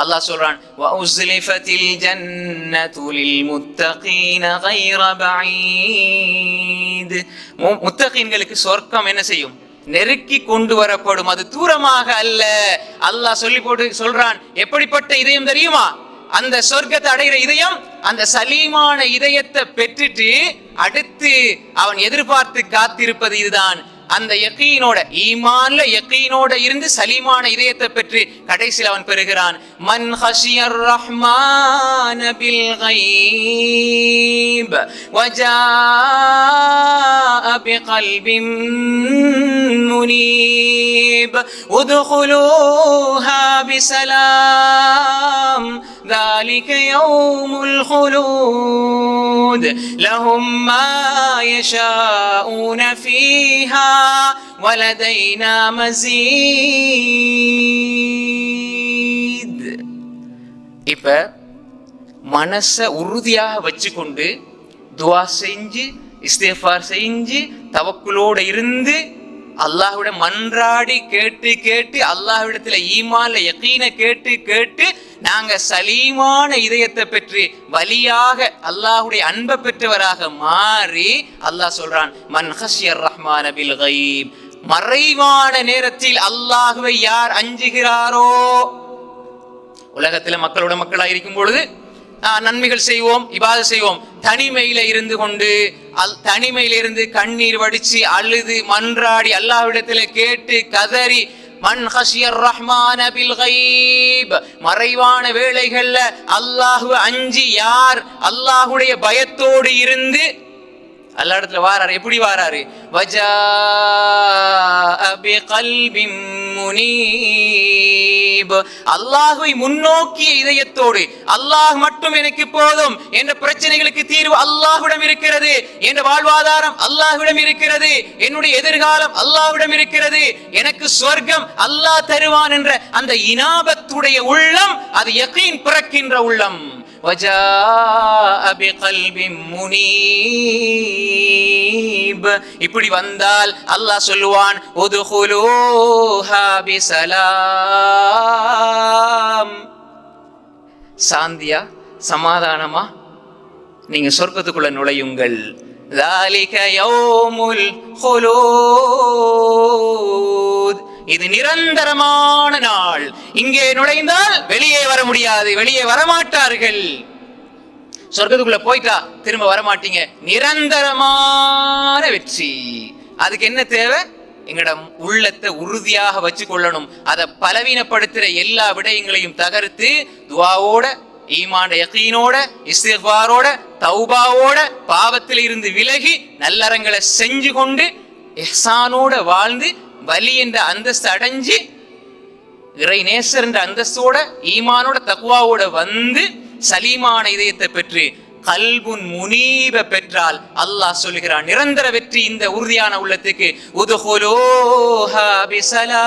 அல்லாஹ் சொல்றான் வஉஸ்லிஃபத்தில் ஜன்னத்து லில் முத்தகீன கைர பஈத். மு- முத்தகீன்களுக்கு சொர்க்கம் என்ன செய்யும்? நெருக்கி கொண்டு வரப்படும். அது தூரமாக அல்ல. அல்லாஹ் சொல்லி போட்டு சொல்றான் எப்படிப்பட்ட இதயம் தெரியுமா? அந்த சொர்க்கத்தை அடைகிற இதயம் அந்த சலீமான இதயத்தை பெற்றுட்டு அடுத்து அவன் எதிர்பார்த்து காத்திருப்பது இதுதான். அந்த யக்கீனோட ஈமான்ல யக்கீனோட இருந்து சலீமான இதயத்தை பெற்று கடைசியில் அவன் பெறுகிறான் மன் ஹஷியர் ரஹ்மான் பில் غيب وجاء بقلب منيب ادخلوها بسلام ذلك يوم الخلود لهم ما يشاءون فيها ولدينا مزيد இப்ப மனச உறுதியாக வச்சுக்கொண்டு துவா செஞ்சு இஸ்திஃபார் செஞ்சு தவக்குலோட இருந்து அல்லாஹ்விட மன்றாடி கேட்டு கேட்டு அல்லாஹ்விடத்துல ஈமால யகீன கேட்டு கேட்டு நாங்க சலீமான இதயத்தை பெற்று வலியாக அல்லாஹுடைய அன்பை பெற்றவராக மாறி அல்லாஹ் சொல்றான் மன் ஹஷியர் ரஹ்மான பில் கயீப். மறைவான நேரத்தில் அல்லாஹுவை யார் அஞ்சுகிறாரோ? உலகத்துல மக்களோட மக்களா இருக்கும் பொழுது ஆஹ், நன்மைகள் செய்வோம் இபாத செய்வோம். தனிமையில இருந்து கொண்டு அல் தனிமையில இருந்து கண்ணீர் வடிச்சு அழுது மன்றாடி அல்லாவிடத்துல கேட்டு கதறி மன் ஹஷியர் ரஹ்மான பில் கைப். மறைவான வேளைகள்ல அல்லாஹு அஞ்சி யார் அல்லாஹுடைய பயத்தோடு இருந்து அல்லா இடத்துல வாராரு. எப்படி வாராரு? வஜா பிகல்பின் முனீப் அல்லாஹ்வை முன்னோக்கிய இதயத்தோடு அல்லாஹ் மட்டும் எனக்கு போதும் என்ற பிரச்சனைகளுக்கு தீர்வு அல்லாஹ்விடம் இருக்கிறது என்ற வாழ்வாதாரம் அல்லாஹ்விடம் இருக்கிறது என்னுடைய எதிர்காலம் அல்லாஹ்விடம் இருக்கிறது எனக்கு சொர்க்கம் அல்லாஹ் தருவான் என்ற அந்த இனாபத்துடைய உள்ளம் அது யகீன் பிறக்கின்ற உள்ளம் وجاء بقلب منيب இப்படி வந்தால் அல்லாஹ் சொல்லுவான் உதுகுலூஹா பிசலாம் சாந்தியா சமாதானமா நீங்க சொர்க்கத்துக்குள்ள நுழையுங்கள் ذلك يوم الخلود இது நிரந்தரமான நாள். இங்கே நுழைந்தால் வெளியே வர முடியாது. வெளியே வரமாட்டார்கள். சொர்க்கத்துக்குள்ள போயிட்டா திரும்ப வரமாட்டீங்க. நிரந்தரமான வெற்றி. அதுக்கு என்ன தேவை? எங்களிடம் உள்ளத்தை உறுதியாக வச்சு கொள்ளணும் அதை பலவீனப்படுத்துற எல்லா விடயங்களையும் தகர்த்து துவாவோட ஈமாண்ட யகீனோட இஸ்திஃபாரோட தௌபாவோட பாவத்தில் இருந்து விலகி நல்லறங்களை செஞ்சு கொண்டு எஹ்சானோட வாழ்ந்து வலி என்ற அந்தஸ்து அடைஞ்சு இறை நேசர் என்ற அந்தஸ்தோட ஈமானோட தக்குவாவோட வந்து சலீமான இதயத்தை பெற்று கல்புன் முனீப பெற்றால் அல்லாஹ் சொல்லுகிறான் நிரந்தர வெற்றி இந்த உறுதியான உள்ளத்துக்கு. உதுகுலோஹா பிசலா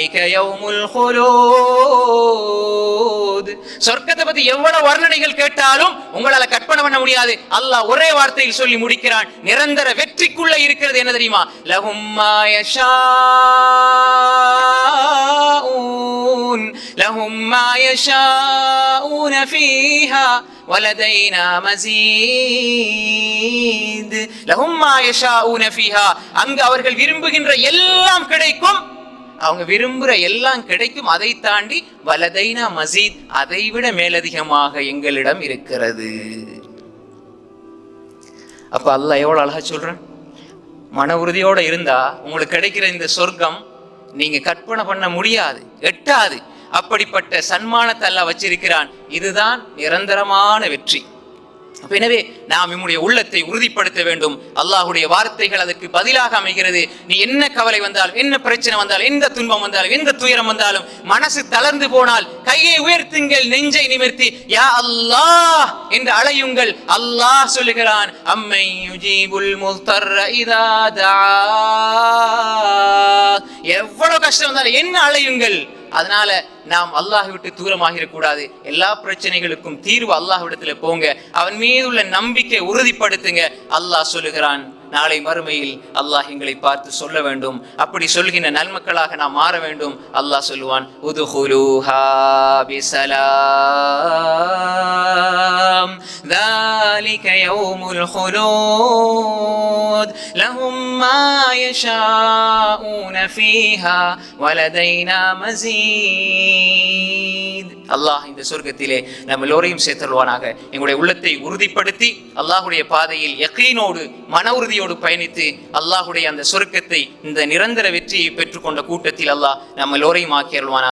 ذلك يوم الخلود சொர்க்கத்தை பத்தி எவ்வளவு வர்ணனைகள் கேட்டாலும் உங்களால கற்பனை பண்ண முடியாது அல்லாஹ் ஒரே வார்த்தையில் சொல்லி முடிக்கிறான் நிரந்தர வெற்றிக்குள்ள இருக்கிறது என்ன தெரியுமா லஹும் மா யஷாஊன் லஹும் மா யஷாஊன ஃபீஹா ولدينا مزيد لهم ما يشاءون فيها அங்க அவர்கள் விரும்புகின்ற எல்லாம் கிடைக்கும் அவங்க விரும்புகிற எல்லாம் கிடைக்கும். அதை தாண்டி வலதைனா மசீத் அதை விட மேலதிகமாக எங்களிடம் இருக்கிறது. அப்ப அல்லாஹ் எவ்வளோ அழகா சொல்றேன்? மன உறுதியோட இருந்தா உங்களுக்கு கிடைக்கிற இந்த சொர்க்கம் நீங்க கற்பனை பண்ண முடியாது எட்டாது. அப்படிப்பட்ட சன்மானத்தை அல்ல வச்சிருக்கிறான். இதுதான் நிரந்தரமான வெற்றி. எனவே நாம் நம்முடைய உள்ளத்தை உறுதிப்படுத்த வேண்டும். அல்லாஹுடைய வார்த்தைகள் அதற்கு பதிலாக அமைகிறது. நீ என்ன கவலை வந்தாலும் என்ன பிரச்சனை வந்தாலும் எந்த துன்பம் வந்தாலும் எந்த துயரம் வந்தாலும் மனசு தளர்ந்து போனால் கையை உயர்த்துங்கள் நெஞ்சை நிமிர்த்தி யா அல்லாஹ் என்று அழையுங்கள். அல்லாஹ் சொல்லுகிறான் அம்மை யுஜீபுல் முல்தர்ர இதா எவ்வளவு கஷ்டம் வந்தாலும் என்ன அழையுங்கள்? அதனால நாம் அல்லாஹ் விட்டு தூரமாகிடக்கூடாது எல்லா பிரச்சனைகளுக்கும் தீர்வு அல்லாஹ் விடத்துல போங்க. அவன் மீது உள்ள நம்பிக்கை உறுதிப்படுத்துங்க. அல்லாஹ் சொல்லுகிறான் நாளை மறுமையில் அல்லாஹ் எங்களை பார்த்து சொல்ல வேண்டும் அப்படி சொல்கின்ற நல்மக்களாக நாம் மாற வேண்டும் அல்லாஹ் சொல்லுவான் உதுஹுலூஹா பிஸலாம் ذلك يوم الخلود لهم ما يشاءون فيها ولدينا مزيد அல்லாஹ் இந்த சொர்க்கத்திலே நம்ம எல்லோரையும் சேர்த்தருவானாக எங்களுடைய உள்ளத்தை உறுதிப்படுத்தி அல்லாஹுடைய பாதையில் யக்கீனோடு மன உறுதியோடு பயணித்து அல்லாஹுடைய அந்த சொருக்கத்தை இந்த நிரந்தர வெற்றியை பெற்றுக்கொண்ட கூட்டத்தில் அல்லாஹ் நம்ம எல்லோரையும் ஆக்கியருள்வானாக